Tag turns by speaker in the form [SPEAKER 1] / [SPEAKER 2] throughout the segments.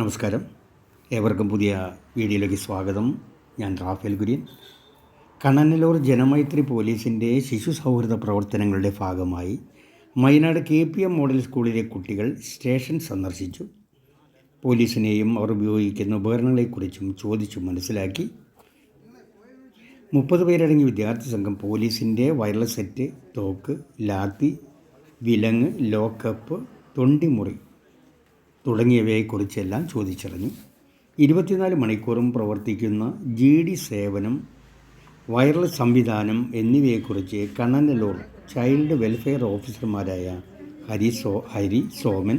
[SPEAKER 1] നമസ്കാരം. ഏവർക്കും പുതിയ വീഡിയോയിലേക്ക് സ്വാഗതം. ഞാൻ റാഫേൽ കുര്യൻ. കണ്ണനല്ലൂർ ജനമൈത്രി പോലീസിന്റെ ശിശു സൗഹൃദ പ്രവർത്തനങ്ങളുടെ ഭാഗമായി Mainad K P M model സ്കൂളിലെ കുട്ടികൾ സ്റ്റേഷൻ സന്ദർശിച്ചു. പോലീസിനെയും അവർ ഉപയോഗിക്കുന്ന ഉപകരണങ്ങളെക്കുറിച്ചും ചോദിച്ചു മനസ്സിലാക്കി. മുപ്പത് പേരടങ്ങിയ വിദ്യാർത്ഥി സംഘം പോലീസിന്റെ വയർലെസ് സെറ്റ് തോക്ക് ലാത്തി വിലങ്ങ് ലോക്കപ്പ് തൊണ്ടിമുറി തുടങ്ങിയവയെക്കുറിച്ചെല്ലാം ചോദിച്ചറിഞ്ഞു. ഇരുപത്തിനാല് മണിക്കൂറും പ്രവർത്തിക്കുന്ന ജി ഡി സേവനം വയർലെസ് സംവിധാനം എന്നിവയെക്കുറിച്ച് കണ്ണനല്ലൂർ ചൈൽഡ് വെൽഫെയർ ഓഫീസർമാരായ ഹരി സോ ഹരി സോമൻ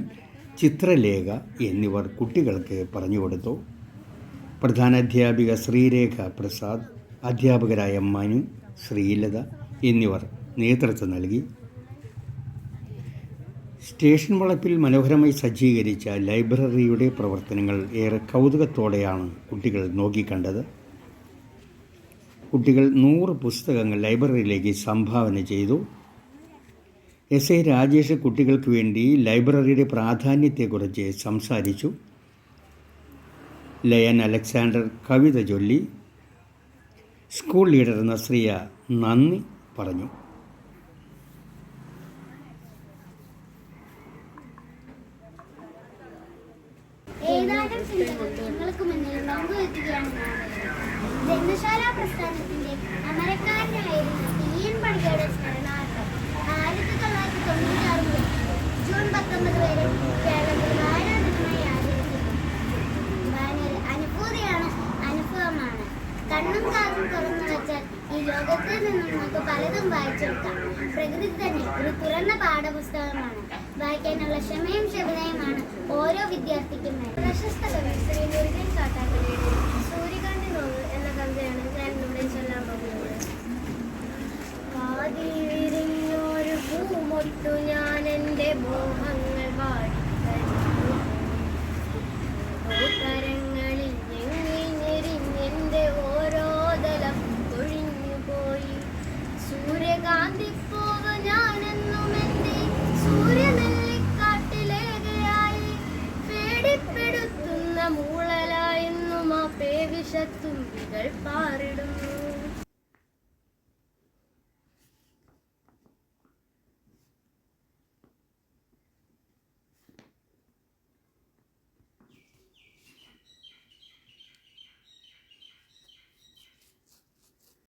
[SPEAKER 1] ചിത്രലേഖ എന്നിവർ കുട്ടികൾക്ക് പറഞ്ഞു കൊടുത്തു. പ്രധാനാധ്യാപിക ശ്രീരേഖ പ്രസാദ് അധ്യാപകരായ മനു ശ്രീലത എന്നിവർ നേതൃത്വം നൽകി. സ്റ്റേഷൻ വളപ്പിൽ മനോഹരമായി സജ്ജീകരിച്ച ലൈബ്രറിയുടെ പ്രവർത്തനങ്ങൾ ഏറെ കൗതുകത്തോടെയാണ് കുട്ടികൾ നോക്കിക്കണ്ടത്. കുട്ടികൾ നൂറ് പുസ്തകങ്ങൾ ലൈബ്രറിയിലേക്ക് സംഭാവന ചെയ്തു. എസ് എ രാജേഷ് കുട്ടികൾക്ക് വേണ്ടി ലൈബ്രറിയുടെ പ്രാധാന്യത്തെക്കുറിച്ച് സംസാരിച്ചു. ലയൻ അലക്സാണ്ടർ കവിത ചൊല്ലി. സ്കൂൾ ലീഡർ നസ്രിയ നന്ദി പറഞ്ഞു.
[SPEAKER 2] പ്രസ്ഥാനത്തിന്റെ സ്മരണാർത്ഥം ആചരിക്കുന്നു അനുഭവമാണ് കണ്ണും കാതും തുറന്നു വെച്ചാൽ ഈ ലോകത്തിൽ നമുക്ക് പലതും വായിച്ചെടുക്കാം പ്രകൃതി തന്നെ ഒരു തുറന്ന പാഠപുസ്തകമാണ് വായിക്കാനുള്ള ക്ഷമയും ക്ഷമതയുമാണ് ഓരോ വിദ്യാർത്ഥിക്കും. പ്രശസ്ത കവി ശ്രീ മുരുകൻ കാട്ടാക്കലയുടെ മൂളലായെന്നും ആ വികൾ പാറിടുന്നു.